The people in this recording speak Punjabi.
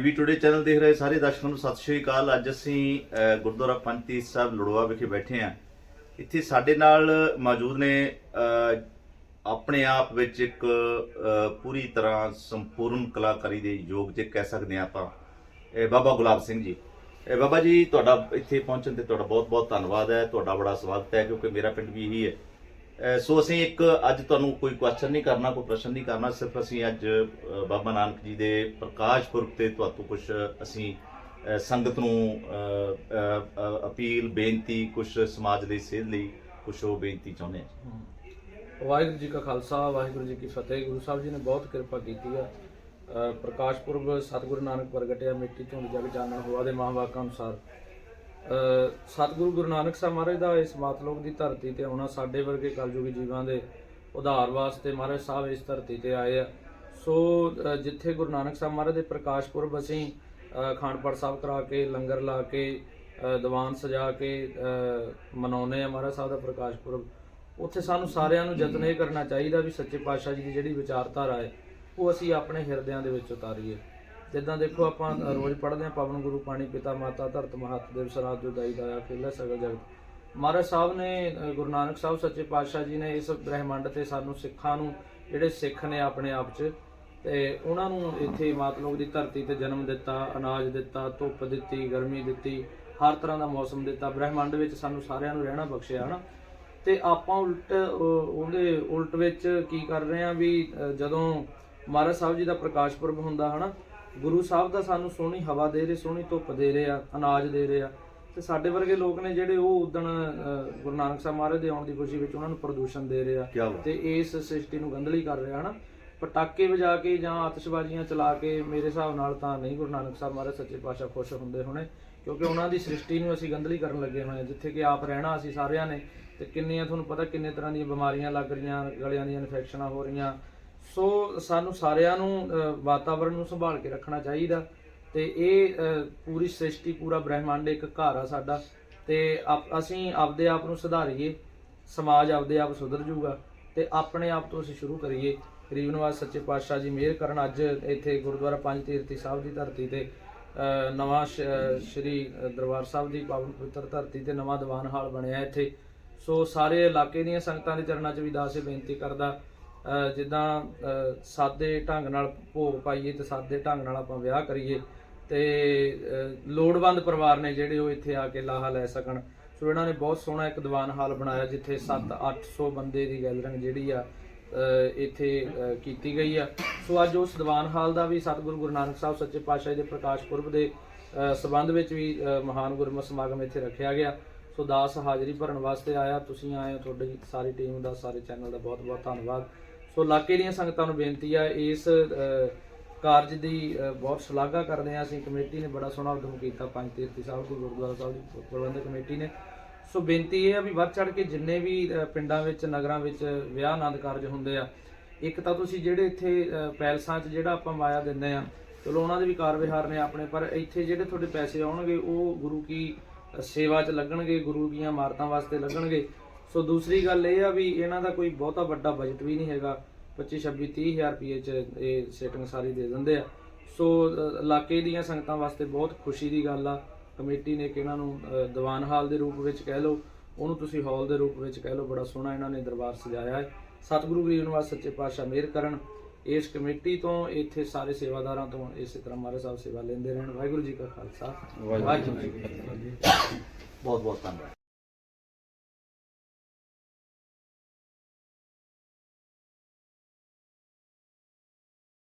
ਟੀਵੀ ਟੁਡੇ ਚੈਨਲ ਦੇਖ ਰਹੇ ਸਾਰੇ ਦਰਸ਼ਕਾਂ ਨੂੰ ਸਤਿ ਸ਼੍ਰੀ ਅਕਾਲ। ਅੱਜ ਅਸੀਂ ਗੁਰਦੁਆਰਾ ਪੰਜ ਸਾਹਿਬ ਲੜਵਾ ਵਿਖੇ ਬੈਠੇ ਹਾਂ। ਇੱਥੇ ਸਾਡੇ ਨਾਲ ਮੌਜੂਦ ਨੇ ਆਪਣੇ ਆਪ ਵਿੱਚ ਇੱਕ ਪੂਰੀ ਤਰ੍ਹਾਂ ਸੰਪੂਰਨ ਕਲਾਕਾਰੀ ਦੇ ਯੋਗ ਜੇ ਕਹਿ ਸਕਦੇ ਹਾਂ ਆਪਾਂ ਇਹ ਬਾਬਾ ਗੁਲਾਬ ਸਿੰਘ ਜੀ। ਬਾਬਾ ਜੀ, ਤੁਹਾਡਾ ਇੱਥੇ ਪਹੁੰਚਣ ਤੇ ਤੁਹਾਡਾ ਬਹੁਤ-ਬਹੁਤ ਧੰਨਵਾਦ ਹੈ। ਤੁਹਾਡਾ ਬੜਾ ਸਵਾਗਤ ਹੈ ਕਿਉਂਕਿ ਮੇਰਾ ਪਿੰਡ ਵੀ ਇਹੀ ਹੈ। ਸੋ ਅਸੀਂ ਇੱਕ ਅੱਜ ਤੁਹਾਨੂੰ ਕੋਈ ਕੁਐਸਚਨ ਨਹੀਂ ਕਰਨਾ, ਕੋਈ ਪ੍ਰਸ਼ਨ ਨਹੀਂ ਕਰਨਾ, ਸਿਰਫ ਅਸੀਂ ਅੱਜ ਬਾਬਾ ਨਾਨਕ ਜੀ ਦੇ ਪ੍ਰਕਾਸ਼ ਪੁਰਬ ਤੇ ਤੁਹਾਨੂੰ ਕੁਝ ਅਸੀਂ ਸੰਗਤ ਨੂੰ ਅਪੀਲ, ਬੇਨਤੀ ਕੁਝ ਸਮਾਜ ਲਈ ਸੇਧ ਲਈ ਕੁਝ ਉਹ ਬੇਨਤੀ ਚਾਹੁੰਦੇ ਹਾਂ। ਵਾਹਿਗੁਰੂ ਜੀ ਕਾ ਖਾਲਸਾ, ਵਾਹਿਗੁਰੂ ਜੀ ਕੀ ਫਤਿਹ। ਗੁਰੂ ਸਾਹਿਬ ਜੀ ਨੇ ਬਹੁਤ ਕਿਰਪਾ ਕੀਤੀ ਆ। ਪ੍ਰਕਾਸ਼ ਪੁਰਬ ਸਤਿਗੁਰੂ ਨਾਨਕ ਪ੍ਰਗਟਿਆ ਮਿੱਟੀ ਧੁੰਦ ਜਗ ਜਾਣਨ ਹੋਆ ਦੇ ਮਹਾਂਵਾਕਾਂ ਅਨੁਸਾਰ। ਸਤਿਗੁਰੂ ਗੁਰੂ ਨਾਨਕ ਸਾਹਿਬ ਮਹਾਰਾਜ ਦਾ ਇਸ ਮਾਤਲੋਕ ਦੀ ਧਰਤੀ ਤੇ ਆਉਣਾ ਸਾਡੇ ਵਰਗੇ ਕਲਯੁਗੀ ਜੀਵਾਂ ਦੇ ਉਧਾਰ ਵਾਸਤੇ ਮਹਾਰਾਜ ਸਾਹਿਬ ਇਸ ਧਰਤੀ ਤੇ ਆਏ ਆ। ਸੋ ਜਿੱਥੇ ਗੁਰੂ ਨਾਨਕ ਸਾਹਿਬ ਮਹਾਰਾਜ ਦੇ ਪ੍ਰਕਾਸ਼ ਪੁਰਬ ਅਸੀਂ ਅ, ਅਖੰਡ ਪਾਠ ਸਾਹਿਬ ਕਰਾ ਕੇ ਲੰਗਰ ਲਾ ਕੇ ਦੀਵਾਨ ਸਜਾ ਕੇ ਅ, ਮਨਾਉਂਦੇ ਆ ਮਹਾਰਾਜ ਸਾਹਿਬ ਦਾ ਪ੍ਰਕਾਸ਼ ਪੁਰਬ। ਉੱਥੇ ਸਾਨੂੰ ਸਾਰਿਆਂ ਨੂੰ ਯਤਨ ਇਹ ਕਰਨਾ ਚਾਹੀਦਾ ਵੀ ਸੱਚੇ ਪਾਤਸ਼ਾਹ ਜੀ ਦੀ ਜਿਹੜੀ ਵਿਚਾਰਧਾਰਾ ਹੈ ਉਹ ਅਸੀਂ ਆਪਣੇ ਹਿਰਦਿਆਂ ਦੇ ਵਿੱਚ ਉਤਾਰੀਏ। ਜਿੱਦਾਂ ਦੇਖੋ ਆਪਾਂ ਰੋਜ਼ ਪੜ੍ਹਦੇ ਹਾਂ, ਪਵਨ ਗੁਰੂ, ਪਾਣੀ ਪਿਤਾ, ਮਾਤਾ, ਧਰਤ, ਮਹਤ, ਦੇਵ ਸਰਾਜ ਜੋ, ਦਾਈ, ਦਾਇਆ ਖੇਲਾ ਸਗਲ, ਜਗਤ। ਮਹਾਰਾਜ ਸਾਹਿਬ ਨੇ ਗੁਰੂ ਨਾਨਕ ਸਾਹਿਬ ਸੱਚੇ ਪਾਤਸ਼ਾਹ ਜੀ ਨੇ ਇਸ ਬ੍ਰਹਿਮੰਡ ਤੇ ਸਾਨੂੰ ਸਿੱਖਾਂ ਨੂੰ, ਜਿਹੜੇ ਸਿੱਖ ਨੇ ਆਪਣੇ ਆਪ 'ਚ, ਤੇ ਉਹਨਾਂ ਨੂੰ ਇੱਥੇ ਮਾਤਲੋਕ ਦੀ ਧਰਤੀ ਤੇ ਜਨਮ ਦਿੱਤਾ, ਅਨਾਜ ਦਿੱਤਾ, ਧੁੱਪ ਦਿੱਤੀ, ਗਰਮੀ ਦਿੱਤੀ, ਹਰ ਤਰ੍ਹਾਂ ਦਾ ਮੌਸਮ ਦਿੱਤਾ। ਬ੍ਰਹਿਮੰਡ ਵਿੱਚ ਸਾਨੂੰ ਸਾਰਿਆਂ ਨੂੰ ਰਹਿਣਾ ਬਖਸ਼ਿਆ, ਹਨਾ? ਤੇ ਆਪਾਂ ਉਲਟ ਉਹਦੇ ਉਲਟ ਵਿੱਚ ਕੀ ਕਰ ਰਹੇ ਆ ਵੀ ਜਦੋਂ ਮਹਾਰਾਜ ਸਾਹਿਬ ਜੀ ਦਾ ਪ੍ਰਕਾਸ਼ ਪੁਰਬ ਹੁੰਦਾ, ਹਨਾ? ਗੁਰੂ ਸਾਹਿਬ ਦਾ ਸਾਨੂੰ ਸੋਹਣੀ ਹਵਾ ਦੇ ਰਹੇ ਸੋਹਣੀ ਧੁੱਪ ਦੇ ਰਹੇ ਆ ਅਨਾਜ ਦੇ ਰਹੇ ਆ। ਤੇ ਸਾਡੇ ਵਰਗੇ ਲੋਕ ਨੇ ਜਿਹੜੇ ਉਹ ਉਦਣ ਗੁਰੂ ਨਾਨਕ ਸਾਹਿਬ ਮਹਾਰਾਜ ਦੇ ਆਉਣ ਦੀ ਖੁਸ਼ੀ ਵਿੱਚ ਉਹਨਾਂ ਨੂੰ ਪ੍ਰਦੂਸ਼ਣ ਦੇ ਰਹੇ ਆ। ਤੇ ਇਸ ਸ੍ਰਿਸ਼ਟੀ ਨੂੰ ਗੰਧਲੀ ਕਰ ਰਿਹਾ ਹਨਾ? ਪਟਾਕੇ ਵਜਾ ਕੇ ਜਾਂ ਆਤਿਸ਼ਬਾਜ਼ੀਆਂ ਚਲਾ ਕੇ ਮੇਰੇ ਹਿਸਾਬ ਨਾਲ ਤਾਂ ਨਹੀਂ ਗੁਰੂ ਨਾਨਕ ਸਾਹਿਬ ਮਹਾਰਾਜ ਸੱਚੇ ਪਾਤਸ਼ਾਹ ਖੁਸ਼ ਹੁੰਦੇ ਹੋਣੇ ਕਿਉਂਕਿ ਉਹਨਾਂ ਦੀ ਸ੍ਰਿਸ਼ਟੀ ਨੂੰ ਅਸੀਂ ਗੰਧਲੀ ਕਰਨ ਲੱਗੇ ਹੋਏ ਹਾਂ ਜਿੱਥੇ ਕਿ ਆਪ ਰਹਿਣਾ ਅਸੀਂ ਸਾਰਿਆਂ ਨੇ। ਤੇ ਕਿੰਨੀਆਂ ਤੁਹਾਨੂੰ ਪਤਾ ਕਿੰਨੇ ਤਰ੍ਹਾਂ ਦੀਆਂ ਬਿਮਾਰੀਆਂ ਲੱਗ ਰਹੀਆਂ ਗਲਿਆਂ ਦੀਆਂ ਇਨਫੈਕਸ਼ਨਾਂ ਹੋ ਰਹੀਆਂ ਸੋ ਸਾਨੂੰ ਸਾਰਿਆਂ ਨੂੰ ਅ, ਵਾਤਾਵਰਣ ਨੂੰ ਸੰਭਾਲ ਕੇ ਰੱਖਣਾ ਚਾਹੀਦਾ ਤੇ ਇਹ ਪੂਰੀ ਸ੍ਰਿਸ਼ਟੀ ਪੂਰਾ ਬ੍ਰਹਿਮੰਡ ਇੱਕ ਘਰ ਆ ਸਾਡਾ ਤੇ ਆਪ- ਅਸੀਂ ਆਪਦੇ ਆਪ ਨੂੰ ਸੁਧਾਰੀਏ ਸਮਾਜ ਆਪਦੇ ਆਪ ਸੁਧਰ ਜਾਊਗਾ ਤੇ ਆਪਣੇ ਆਪ ਤੋਂ ਅਸੀਂ ਸ਼ੁਰੂ ਕਰੀਏ। ਗਰੀਬ ਨਵਾਜ਼ ਸੱਚੇ ਪਾਤਸ਼ਾਹ ਜੀ ਮਿਹਰ ਕਰਨ ਅੱਜ ਇੱਥੇ ਗੁਰਦੁਆਰਾ ਪੰਜ ਤੀਰਥੀ ਸਾਹਿਬ ਦੀ ਧਰਤੀ ਤੇ ਨਵਾਂ ਸ਼- ਸ਼੍ਰੀ ਦਰਬਾਰ ਸਾਹਿਬ ਦੀ ਪਾਵਨ ਪਵਿੱਤਰ ਧਰਤੀ ਤੇ ਨਵਾਂ ਦੀਵਾਨ ਹਾਲ ਬਣਿਆ ਇੱਥੇ। ਸੋ ਸਾਰੇ ਇਲਾਕੇ ਦੀਆਂ ਸੰਗਤਾਂ ਦੇ ਚਰਨਾਂ 'ਚ ਵੀ ਦਾਸ ਬੇਨਤੀ ਕਰਦਾ ਜਿੱਦਾਂ ਸਾਦੇ ਢੰਗ ਨਾਲ ਭੋਗ ਪਾਈਏ ਤੇ ਸਾਦੇ ਢੰਗ ਨਾਲ ਆਪਾਂ ਵਿਆਹ ਕਰੀਏ ਤੇ ਲੋੜਵੰਦ ਪਰਿਵਾਰ ਨੇ ਜਿਹੜੇ ਉਹ ਇੱਥੇ ਆ ਕੇ ਲਾਹਾ ਲੈ ਸਕਣ। ਸੋ ਇਹਨਾਂ ਨੇ ਬਹੁਤ ਸੋਹਣਾ ਇੱਕ ਦੀਵਾਨ ਹਾਲ ਬਣਾਇਆ ਜਿੱਥੇ 7-800 ਬੰਦੇ ਦੀ ਗੈਦਰਿੰਗ ਜਿਹੜੀ ਆ ਇੱਥੇ ਕੀਤੀ ਗਈ ਆ। ਸੋ ਅੱਜ ਉਸ ਦੀਵਾਨ ਹਾਲ ਦਾ ਵੀ ਸਤਿਗੁਰੂ ਗੁਰੂ ਨਾਨਕ ਸਾਹਿਬ ਸੱਚੇ ਪਾਤਸ਼ਾਹ ਦੇ ਪ੍ਰਕਾਸ਼ ਪੁਰਬ ਦੇ ਅ, ਸੰਬੰਧ ਵਿੱਚ ਵੀ ਮਹਾਨ ਗੁਰਮਤਿ ਸਮਾਗਮ ਇੱਥੇ ਰੱਖਿਆ ਗਿਆ। ਸੋ ਦਾਸ ਹਾਜ਼ਰੀ ਭਰਨ ਵਾਸਤੇ ਆਇਆ। ਤੁਸੀਂ ਆਏ ਹੋ, ਤੁਹਾਡੀ ਸਾਰੀ ਟੀਮ ਦਾ, ਸਾਰੇ ਚੈਨਲ ਦਾ ਬਹੁਤ ਬਹੁਤ ਧੰਨਵਾਦ। ਸੋ ਇਲਾਕੇ ਦੀਆਂ ਸੰਗਤਾਂ ਨੂੰ ਬੇਨਤੀ ਆ, ਇਸ ਕਾਰਜ ਦੀ ਬਹੁਤ ਸ਼ਲਾਘਾ ਕਰਦੇ ਹਾਂ ਅਸੀਂ। ਕਮੇਟੀ ਨੇ ਬੜਾ ਸੋਹਣਾ ਉਦਮ ਕੀਤਾ, ਪੰਜ ਤੀਰਥੀ ਸਾਹਿਬ ਦੀ ਗੁਰਦੁਆਰਾ ਸਾਹਿਬ ਦੀ ਪ੍ਰਬੰਧਕ ਕਮੇਟੀ ਨੇ। ਸੋ ਬੇਨਤੀ ਇਹ ਆ ਵੀ ਵੱਧ ਚੜ ਕੇ ਜਿੰਨੇ ਵੀ ਪਿੰਡਾਂ ਵਿੱਚ, ਨਗਰਾਂ ਵਿੱਚ ਵਿਆਹ ਆਨੰਦ ਕਾਰਜ ਹੁੰਦੇ ਆ, ਇੱਕ ਤਾਂ ਤੁਸੀਂ ਜਿਹੜੇ ਇੱਥੇ ਪੈਲਸਾਂ 'ਚ ਜਿਹੜਾ ਆਪਾਂ ਮਾਇਆ ਦਿੰਦੇ ਆ ਚਲੋ ਉਹਨਾਂ ਦੇ ਵੀ ਕਾਰ ਵਿਹਾਰ ਨੇ ਆਪਣੇ, ਪਰ ਇੱਥੇ ਜਿਹੜੇ ਤੁਹਾਡੇ ਪੈਸੇ ਆਉਣਗੇ, ਉਹ ਗੁਰੂ ਕੀ ਸੇਵਾ 'ਚ ਲੱਗਣਗੇ, ਗੁਰੂ ਦੀਆਂ ਮਾਰਤਾਂ ਵਾਸਤੇ ਲੱਗਣਗੇ। ਸੋ ਦੂਸਰੀ ਗੱਲ ਇਹ ਆ ਵੀ ਇਹਨਾਂ ਦਾ ਕੋਈ ਬਹੁਤਾ ਵੱਡਾ ਬਜਟ ਵੀ ਨਹੀਂ ਹੈਗਾ। 25 26 30 ਹਜ਼ਾਰ ਰੁਪਏ 'ਚ ਇਹ ਸੈਟਿੰਗ ਸਾਰੀ ਦੇ ਦਿੰਦੇ ਆ। ਸੋ ਇਲਾਕੇ ਦੀਆਂ ਸੰਗਤਾਂ ਵਾਸਤੇ ਬਹੁਤ ਖੁਸ਼ੀ ਦੀ ਗੱਲ ਆ। ਕਮੇਟੀ ਨੇ ਕਿ ਇਹਨਾਂ ਨੂੰ ਦੀਵਾਨ ਹਾਲ ਦੇ ਰੂਪ ਵਿੱਚ ਕਹਿ ਲਓ, ਉਹਨੂੰ ਤੁਸੀਂ ਹਾਲ ਦੇ ਰੂਪ ਵਿੱਚ ਕਹਿ ਲਓ, ਬੜਾ ਸੋਹਣਾ ਇਹਨਾਂ ਨੇ ਦਰਬਾਰ ਸਜਾਇਆ ਹੈ। ਸਤਿਗੁਰੂ ਗਰੀਬ ਨਿਵਾਸ ਸੱਚੇ ਪਾਤਸ਼ਾਹ ਮਿਹਰ ਕਰਨ। ਇਸ ਕਮੇਟੀ ਤੋਂ ਇੱਥੇ ਸਾਰੇ ਸੇਵਾਦਾਰਾਂ ਤੋਂ ਇਸੇ ਤਰ੍ਹਾਂ ਮਹਾਰਾਜ ਸਾਹਿਬ ਸੇਵਾ ਲੈਂਦੇ ਰਹਿਣ। ਵਾਹਿਗੁਰੂ ਜੀ ਕਾ ਖਾਲਸਾ। ਵਾਹਿਗੁਰੂ ਜੀ ਕੀ ਫਤਿਹ। ਬਹੁਤ ਬਹੁਤ ਧੰਨਵਾਦ।